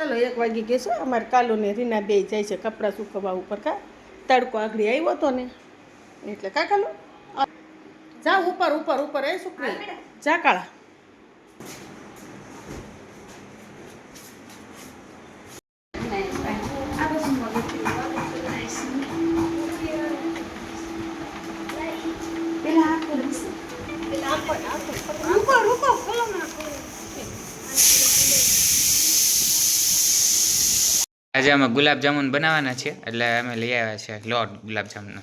ચાલો એક વાગી ગયો છે. અમારે કાલુ ને રીના બે જાય છે કપડાં સુકવવા ઉપર કા. તડકો આગળ આવ્યો હતો ને. એટલે કા કાલુ? જા, ઉપર ઉપર ઉપર, એ સુકવી. જા કાળા. આજે અમે ગુલાબજામુન બનાવવાના છે એટલે અમે લઈ આવ્યા છે લોટ ગુલાબજાંબુનો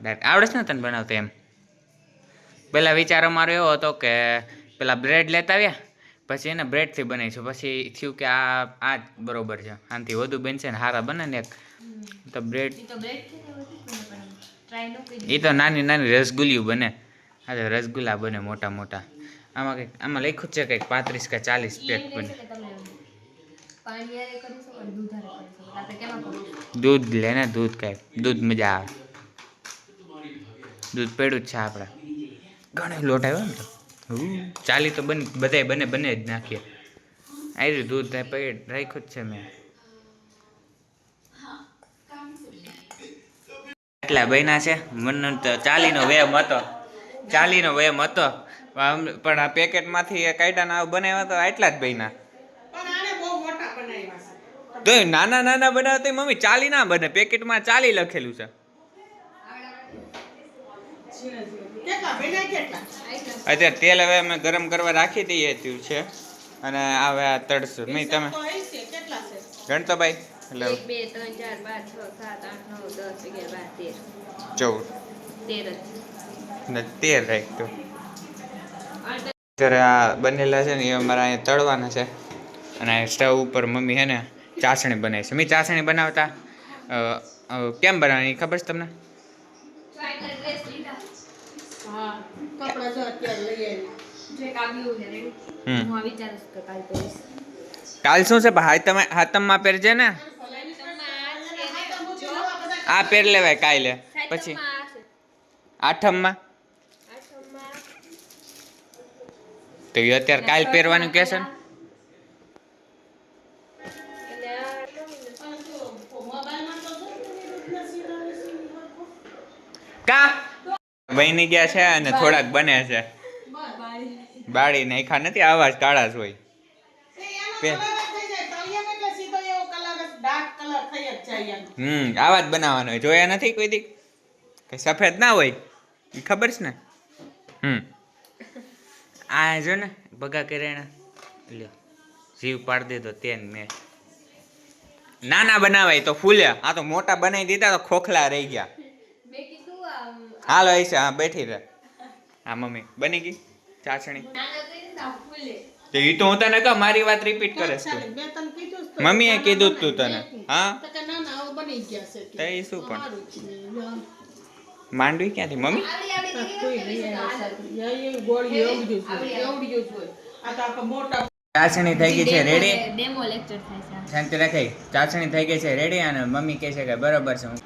ડાયરેક્ટ આવડે છે ને તને બનાવતા એમ? પહેલાં વિચાર અમારો એવો હતો કે પેલા બ્રેડ લેતા આવ્યા પછી એને બ્રેડથી બનાવીશું. પછી થયું કે આ આ જ બરોબર છે. આનાથી વધુ બનશે ને સારા બને ને એક. તો બ્રેડ એ તો નાની નાની રસગુલ્યું બને. હા તો રસગુલ્લા બને મોટા મોટા. આમાં કંઈક આમાં લખ્યું છે કંઈક પાંત્રીસ કે ચાલીસ પેક બને. દૂધ લે ને દૂધ કઈ દૂધ મજા આવે. દૂધ પેડું જ છે આપણે. ઘણો લોટ આવ્યો ને તો. ચાલી તો બને, બધાય બને બને જ નાખીએ. આવ્યું દૂધ પેકેટ રાખ્યું જ છે મેં. એટલા બન્યા છે. મને તો ચાલીનો વેમ હતો. ચાલીનો વેમ હતો. પણ આ પેકેટમાંથી કાઢ્યા બનાવ્યા તો એટલા જ બન્યા પણ આને બહુ મોટા બનાવ્યા છે તો નાના નાના બનાવતા મમ્મી ચાલી ના બને. પેકેટમાં ચાલી લખેલું છે. અત્યારે તેલ હવે અમે ગરમ કરવા રાખી દઈએ થયું છે. અને હવે આ તળશું. નહીં તમે? તો હશે કેટલા છે? ગણતો ભાઈ એટલે બે ત્રણ ચાર પાંચ છ સાત આઠ નવ દસ અગિયાર બાર તેર. ચૌદ. તેર જ. ને તેર રાખ્યું. અત્યારે આ બનેલા છે ને એ અમારે અહીંયા તળવાના છે. અને સ્ટવ ઉપર મમ્મી હે ને ચાસણી બનાવી છે. મેં ચાસણી બનાવતા કેમ બનાવવાની ખબર છે તમને? હા કપડા જો અત્યારે લઈ આવી જો એક આવ્યું છે રેડી હમ. હું આ વિચારું છું કે કાલ શું છે? હાથમમાં પહેરજે ને? આ પહેર લેવાય કાલે. પછી? આઠમમાં? તો એ અત્યારે કાલ પહેરવાનું કહેશે ને? બની ગયા છે અને થોડાક બને છે. બાળી નાખ્યા નથી આવા જ કાળા જ હોય. હમ આવા જ બનાવવાનો હોય. જોયા નથી કોઈ દી? કઈ સફેદ ના હોય? એ ખબર છે ને? હમ. આ જો ને ભગા કરેણા લ્યો જીવ પાડી દીધો તેન મેં. નાના બનાવાય તો ફૂલ્યા. આ તો મોટા બનાવી દીધા તો ખોખલા રહી ગયા. હાલો છે હા બેઠી રહે હા મમ્મી બની ગઈ? ચાસણી. તો ઈ તો હું તને કહું મારી વાત રિપીટ કરે છે તું મમ્મીએ કીધું તું તને. હા? તો એ શું પણ? માંડવી ક્યાંથી? મમ્મી? ચાસણી થઈ ગઈ છે રેડી ડેમો લેક્ચર થાય છે. શાંતિ રાખી. ચાસણી થઈ ગઈ છે રેડી અને મમ્મી કહે છે કે બરોબર છે હું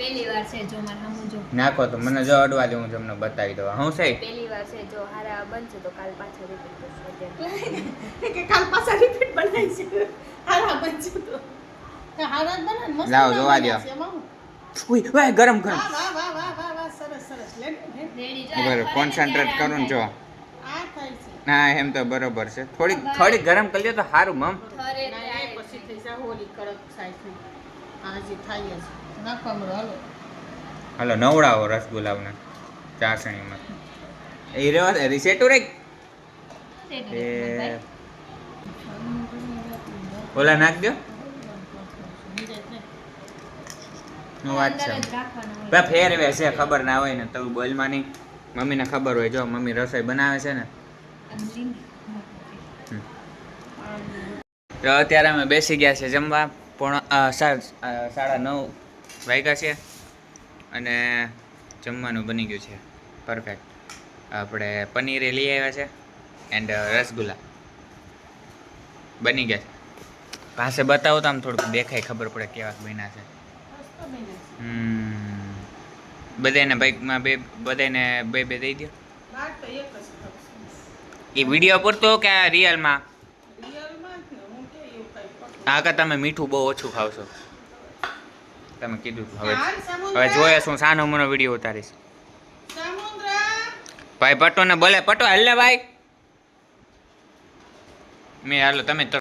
પહેલી વાર છે જો મારે સમજો નાખો તો મને જો અડવા દે હું તમને બતાવી દઉં. હું સહી પહેલી વાર છે જો હારા બનશે તો કાલ પાછા રિપીટ કરશું મસ્ત લાવ જોવા દે ઉઈ વાય ગરમ ગરમ. રેડી બરાબર કોન્સન્ટ્રેટ કરું ને જો. ના એમ તો બરોબર છે. થોડીક થોડીક ગરમ કરી લે તો સારું મમ. પછી થઈ જાય હોળી કડક થાય છે. હાજી થાય જ. નાખવા મળો હાલો. હલો નવડાવો રસગુલાબના ચાસણીમાં. એ રેવા રીસેટું રે એ ઓલા નાખ દો. હું વાત છે. ફેરવે છે ખબર ના હોય ને તો બોલમાં નહીં. મમ્મીને ખબર હોય જો મમ્મી રસોઈ બનાવે છે ને. તો અત્યારે અમે બેસી ગયા છે જમવા પોણા સાડા નવ વાગ્યા છે અને જમવાનું બની ગયું છે. પરફેક્ટ આપણે પનીરે લઈ આવ્યા છે એન્ડ રસગુલ્લા. બની ગયા છે. પાસે બતાવો તો આમ થોડુંક દેખાય ખબર પડે કેવા બન્યા છે. બધાને બાઈકમાં બે બધાને બે બે દઈ દો. એ વીડિયો પૂરતો કે રિયલમાં હા કાકા તમે મીઠું બહુ ઓછું ખાવશો તમે કીધું. હવે. હવે જોઈએ શું સાનો મનો વીડિયો ઉતારીશ ભાઈ પટો ને ભલે પટો હાલ ને ભાઈ મેં હાલો તમે તો